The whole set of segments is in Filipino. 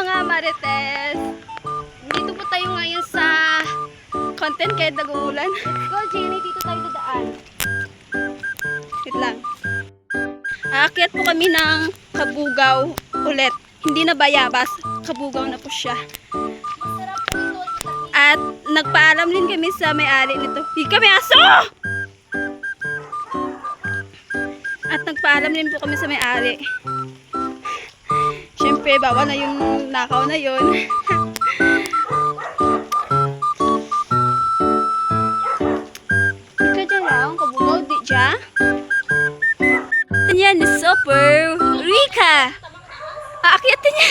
mga marites! Dito po tayo ngayon sa content kahit nag-uulan. Go, Jenny. Dito tayo dadaan. Wait lang. Aakyat po kami ng kabugaw ulit. Hindi na bayabas. Kabugaw na po siya. At nagpaalam din kami sa may-ari nito. Hindi kami aso! At nagpaalam din po kami sa may-ari. Siyempre, bawal na yung nakaw na yun. Ika dyan lang, kabugaw, di dyan. Yan ni Super Rika. Aakyatin niya.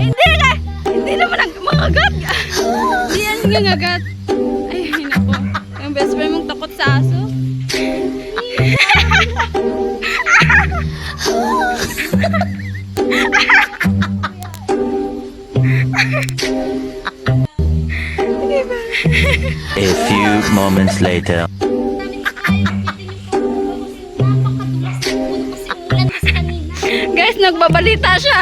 hindi ka. Hindi naman ang mangagat. Hindi yan ay nako. Yung best friend mong takot sa aso. A few moments later. Guys, nagbabalita siya.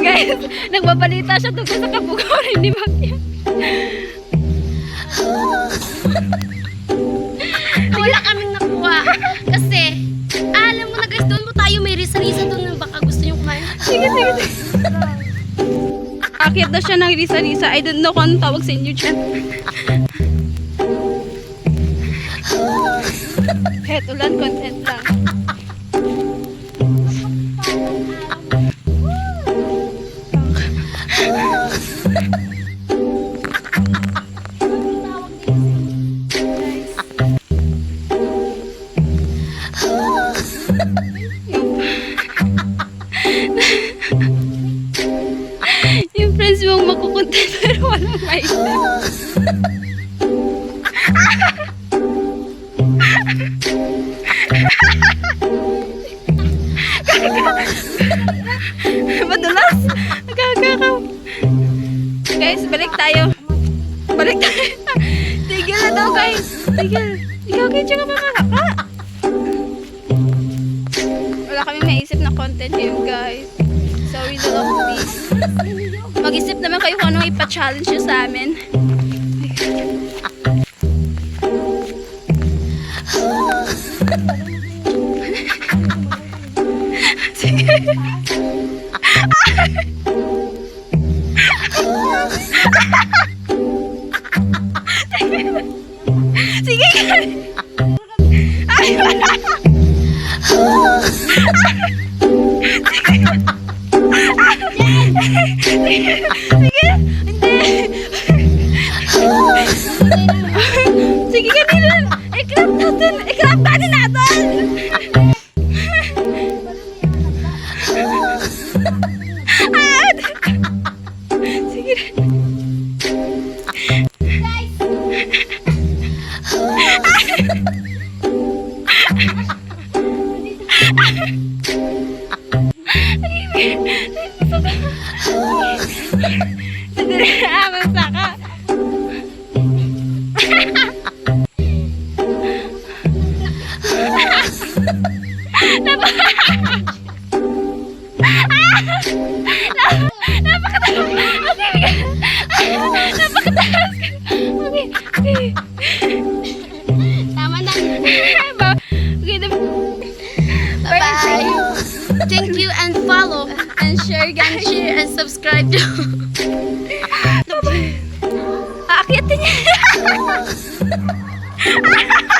Guys, nagbabalita siya tungkol sa kabugaw ni Magya. Wala kaming nakuha. Kasi, alam mo na guys, doon mo tayo may risa-risa doon baka gusto nyo kumain. Sige, sige, sige. Akit na siya ng risa-risa. I don't know kung tawag sa inyo dyan. Kahit ulan, content lang. Yung friends mong makukontent pero walang maisip. Madulas. Nagkakakaw. Guys, balik tayo. Balik tayo. Tigil na daw guys. Tigil. Ikaw kayo tsaka makalaka. Wala kami maisip na content yun guys. Sorry na lang please. Mag-isip naman kayo kung ano ipa-challenge nyo sa amin. Sige. Sige. Ay, Sige. Hindi. Sige, kanina. I-clap natin. I-clap natin. Sandali. Ah, masaka. Napakataas ka. Okay. Okay. Tama na. Bye-bye. Thank you and follow and share and share and subscribe to Aakyatin niya.